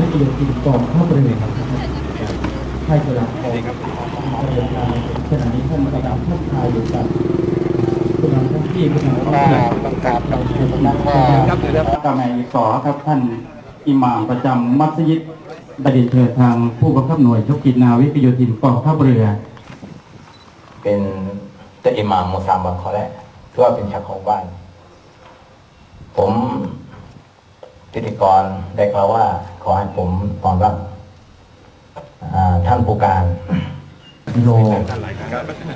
วิทยาลัยกองทัพเรือครับให้กำลังใจเดินทางขณะนี้ท่านกำลังทักทายอยู่กับคุณนำท่านที่คุณนำท่านที่ต้องการเราเชิญนะครับกำไงสอครับท่านอิหม่ามประจำมัสยิดบดินเถิดทางผู้บังคับหน่วยชกกิจนาวิทยาลัยกองทัพเรือ เป็นเจ้าอิหม่ามมุสลิมเขาและถือว่าเป็นชาวของบ้าน ผม พิธีกรได้กล่าวว่า ขอให้ผมต้อนรับอ่าท่านผู้การกิโล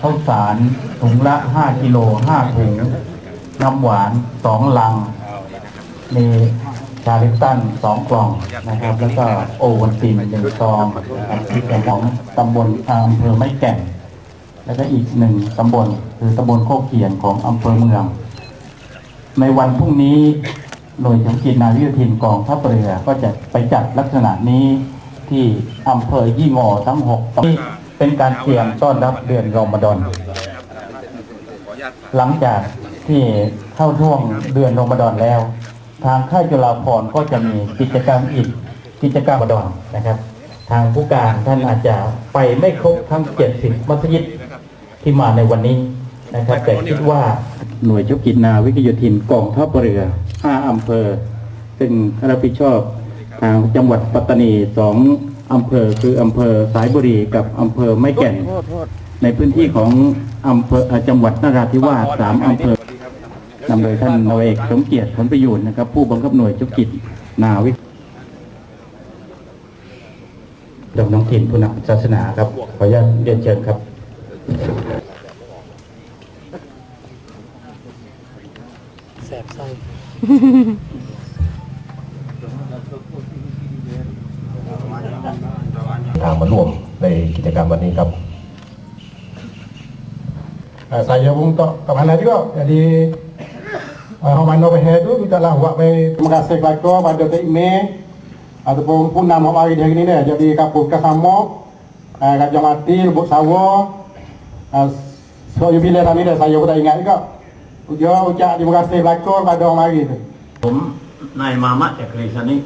ข้าวสารถุงละ5กิโล5ถุงน้ำหวาน2ลัง มีชาลิปตัน2กล่องนะครับ แล้วก็โอวันตินหนึ่งซองเป็นของตำบลอำเภอไม้แก่นแล้วก็อีกหนึ่งตำบลคือตำบลโคกเขียนของอำเภอเมือง ในวันพรุ่งนี้ หน่วยสังกิจนาวิโยธินกองทัพเรือก็จะไปจัดลักษณะนี้ที่อำเภอยี่งอทั้งหกตำบลเป็นการเตรียมต้อนรับเดือนรอมฎอนหลังจากที่เข้าช่วงเดือนรอมฎอนแล้ว ทางค่ายจุฬาภรณ์ก็จะมีกิจกรรมอีกกิจกรรมรอมฎอนนะครับ ทางผู้การท่านอาจจะไปไม่ครบทั้ง 70 มัสยิดที่มาในวันนี้นะครับแต่คิดว่าหน่วยชุกิจนาวิทยโยธินกองทัพเรือ 5อำเภอ ซึ่งรับผิดชอบทางจังหวัดปัตตานีสองอำเภอคืออำเภอสายบุรีกับอำเภอไม้แก่น ในพื้นที่ของอำเภอเอ่อจังหวัดนราธิวาสสามอำเภอนำโดยท่านนาวเอกสมเกียรติผลประยูนนะครับ ผู้บังคับหน่วยชุกิจนาวิดำน้องถิ่นผู้นำศาสนาครับ ขออนุญาตเรียนเชิญครับทาง มาร่วมในกิจกรรมวันนี้ครับ Uh, saya pun tak ke mana juga. Jadi uh, Hong Mano Pehe tu kita lah buat baik. Terima kasih kepada pada Tok Ime ataupun pun nama hari hari ni ni. Jadi kapur ke sama uh, kat Jong Ati, Lubuk Sawa. Uh, so bila tadi dah saya pun tak ingat juga. Ujar ucap terima kasih belakang pada orang mari tu. Um, naik mamat ya ni.